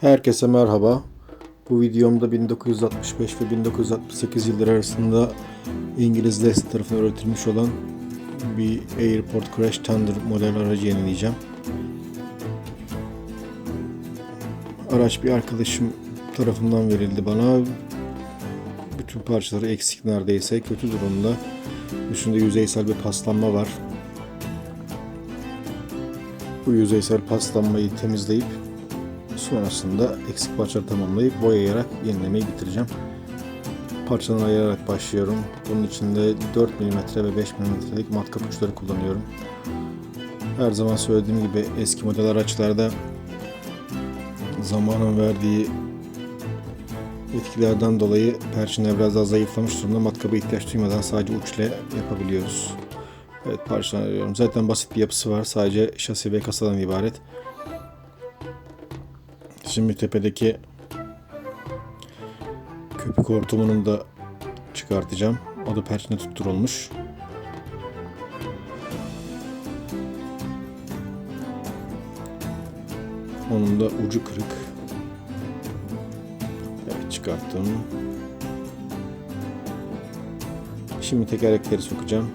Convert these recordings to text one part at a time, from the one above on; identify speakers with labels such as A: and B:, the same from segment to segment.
A: Herkese merhaba. Bu videomda 1965 ve 1968 yılları arasında İngiliz Leicester tarafından üretilmiş olan bir Airport Crash Thunder model aracı yenileyeceğim. Araç bir arkadaşım tarafından verildi bana. Bütün parçaları eksik neredeyse, kötü durumda. Üstünde yüzeysel bir paslanma var. Bu yüzeysel paslanmayı temizleyip Sonrasında eksik parçaları tamamlayıp boyayarak yenilemeyi bitireceğim. Parçaları ayırarak başlıyorum. Bunun için de 4 mm ve 5 mm'lik matkap uçları kullanıyorum. Her zaman söylediğim gibi eski model araçlarda zamanın verdiği etkilerden dolayı perçinler biraz daha zayıflamış durumda. Matkaba ihtiyaç duymadan sadece uçla yapabiliyoruz. Evet parçaları ayırıyorum. Zaten basit bir yapısı var. Sadece şasi ve kasadan ibaret. Şimdi tepedeki köpük hortumunu da çıkartacağım. O da perçine tutturulmuş. Onun da ucu kırık. Evet çıkarttım. Şimdi tekerlekleri sokacağım.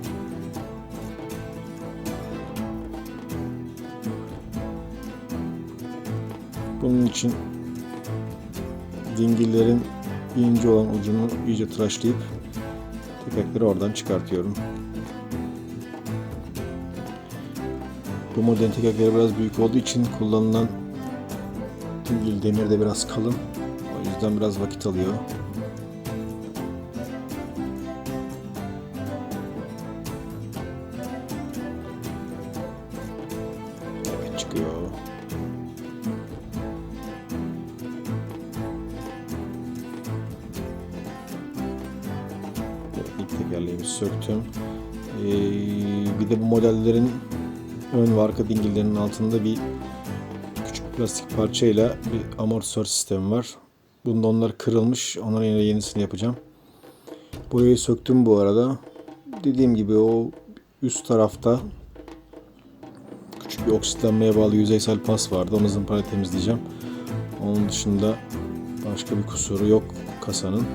A: Bunun için dingillerin ince olan ucunu iyice tıraşlayıp tekerleri oradan çıkartıyorum. Bu modelin tekerleri biraz büyük olduğu için kullanılan dingil demir de biraz kalın. O yüzden biraz vakit alıyor. Evet çıkıyor. Tekerleğimi söktüm. Ee, bir de bu modellerin ön ve arka dingillerinin altında bir küçük plastik parçayla bir amortisör sistemi var. Bunda onlar kırılmış. Onların yine yenisini yapacağım. Burayı söktüm bu arada. Dediğim gibi o üst tarafta küçük bir oksitlenmeye bağlı yüzeysel pas vardı. Onu zımparayla temizleyeceğim. Onun dışında başka bir kusuru yok kasanın.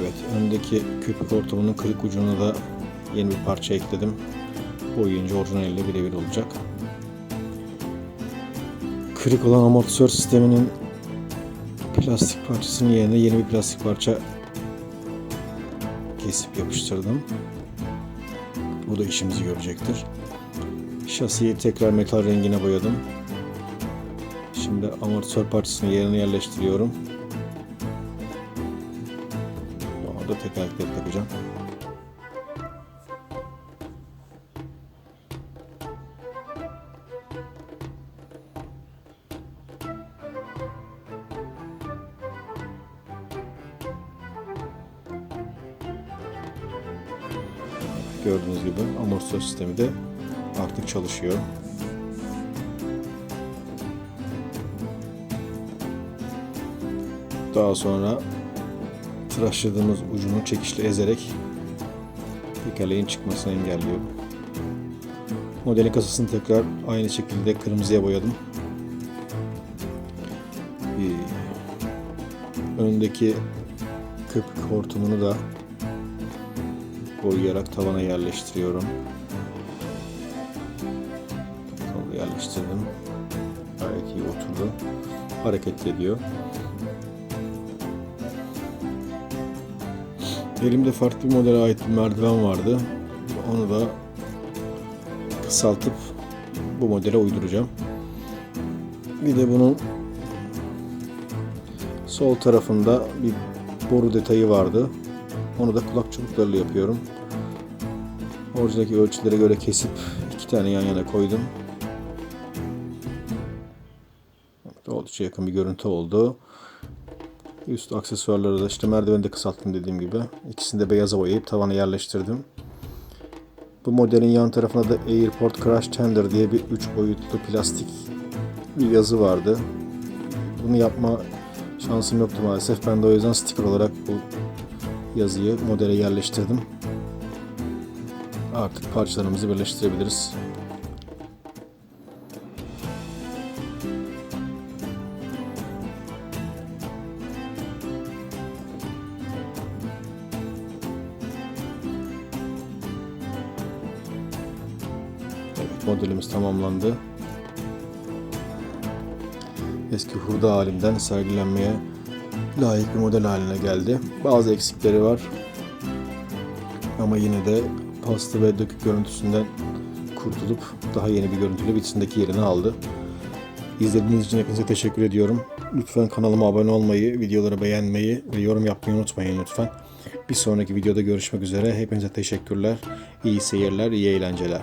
A: Evet, öndeki köpük hortumunun kırık ucuna da yeni bir parça ekledim. Boyayınca orijinaliyle birebir olacak. Kırık olan amortisör sisteminin plastik parçasının yerine yeni bir plastik parça kesip yapıştırdım. Bu da işimizi görecektir. Şasiyi tekrar metal rengine boyadım. Şimdi amortisör parçasını yerine yerleştiriyorum. Orada tekerlekleri takacağım. Gördüğünüz gibi amortisör sistemi de artık çalışıyor. Daha sonra tıraşladığımız ucunu çekişle ezerek tekerleğin çıkmasını engelliyor. Modelin kasasını tekrar aynı şekilde kırmızıya boyadım. Ee, Öndeki köpük hortumunu da boyayarak tavana yerleştiriyorum. Yerleştirdim. Gayet iyi oturdu. Hareket ediyor. Elimde farklı bir modele ait bir merdiven vardı. Onu da kısaltıp bu modele uyduracağım. Bir de bunun sol tarafında bir boru detayı vardı. Onu da kulak çubuklarıyla yapıyorum. Oradaki ölçülere göre kesip iki tane yan yana koydum. Oldukça yakın bir görüntü oldu. Üst aksesuarları da işte merdiveni de kısalttım dediğim gibi. İkisini de beyaza boyayıp tavana yerleştirdim. Bu modelin yan tarafında da Airport Crash Tender diye bir üç boyutlu plastik bir yazı vardı. Bunu yapma şansım yoktu maalesef. Ben de o yüzden sticker olarak bu yazıyı modele yerleştirdim. Artık parçalarımızı birleştirebiliriz. Modelimiz tamamlandı. Eski hurda halimden sergilenmeye layık bir model haline geldi. Bazı eksikleri var. Ama yine de pasta ve dökük görüntüsünden kurtulup daha yeni bir görüntüyle içindeki yerini aldı. İzlediğiniz için hepinize teşekkür ediyorum. Lütfen kanalıma abone olmayı, videoları beğenmeyi ve yorum yapmayı unutmayın lütfen. Bir sonraki videoda görüşmek üzere. Hepinize teşekkürler. İyi seyirler, iyi eğlenceler.